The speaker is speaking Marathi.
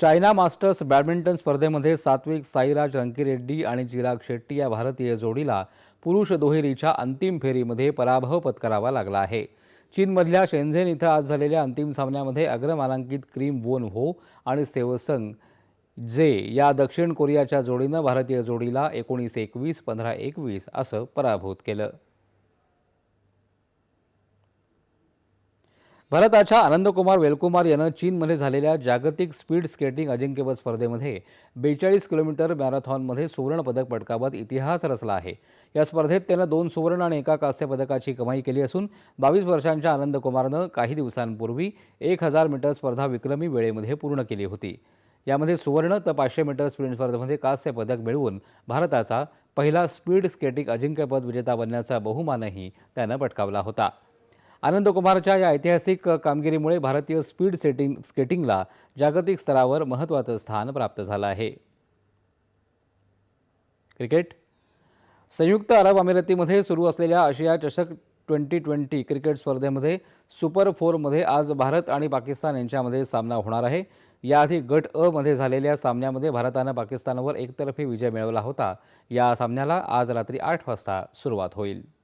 चायना मास्टर्स बॅडमिंटन स्पर्धेमध्ये सात्विक साईराज रंकीरेड्डी आणि चिराग शेट्टी या भारतीय जोडीला पुरुष दुहेरीच्या अंतिम फेरीमध्ये पराभव पत्करावा लागला आहे. चीनमधल्या शेंझेन इथं आज झालेल्या अंतिम सामन्यामध्ये अग्रमानांकित क्रीम वोन हो आणि सेवसंग जे या दक्षिण कोरियाच्या जोडीनं भारतीय जोडीला एकोणीस एकवीस पंधरा एकवीस असं पराभूत केलं. भारताच्या आनंदकुमार वेलकुमार यानं चीनमध्ये झालेल्या जागतिक स्पीड स्केटिंग अजिंक्यपद स्पर्धेमध्ये बेचाळीस किलोमीटर मॅरेथॉनमध्ये सुवर्णपदक पटकावत इतिहास रचला आहे. या स्पर्धेत त्यानं दोन सुवर्ण आणि एका कांस्य पदकाची कमाई केली असून बावीस वर्षांच्या आनंदकुमारनं काही दिवसांपूर्वी एक हजार मीटर स्पर्धा विक्रमी वेळेमध्ये पूर्ण केली होती. यामध्ये सुवर्ण तर पाचशे मीटर स्प्रिंट स्पर्धेमध्ये कांस्य पदक मिळवून भारताचा पहिला स्पीड स्केटिंग अजिंक्यपद विजेता बनण्याचा बहुमानही त्यानं पटकावला होता. आनंदकुमारच्या या ऐतिहासिक कामगिरीमुळे भारतीय स्पीड सेटिंग स्केटिंगला जागतिक स्तरावर महत्त्वाचं स्थान प्राप्त झालं आहे. क्रिकेट. संयुक्त अरब अमिरातीमध्ये सुरू असलेल्या आशिया चषक ट्वेंटी ट्वेंटी क्रिकेट स्पर्धेमध्ये सुपर फोरमध्ये आज भारत आणि पाकिस्तान यांच्यामध्ये सामना होणार आहे. याआधी गट अ मध्ये झालेल्या सामन्यामध्ये भारतानं पाकिस्तानवर एकतर्फी विजय मिळवला होता. या सामन्याला आज रात्री आठ वाजता सुरुवात होईल.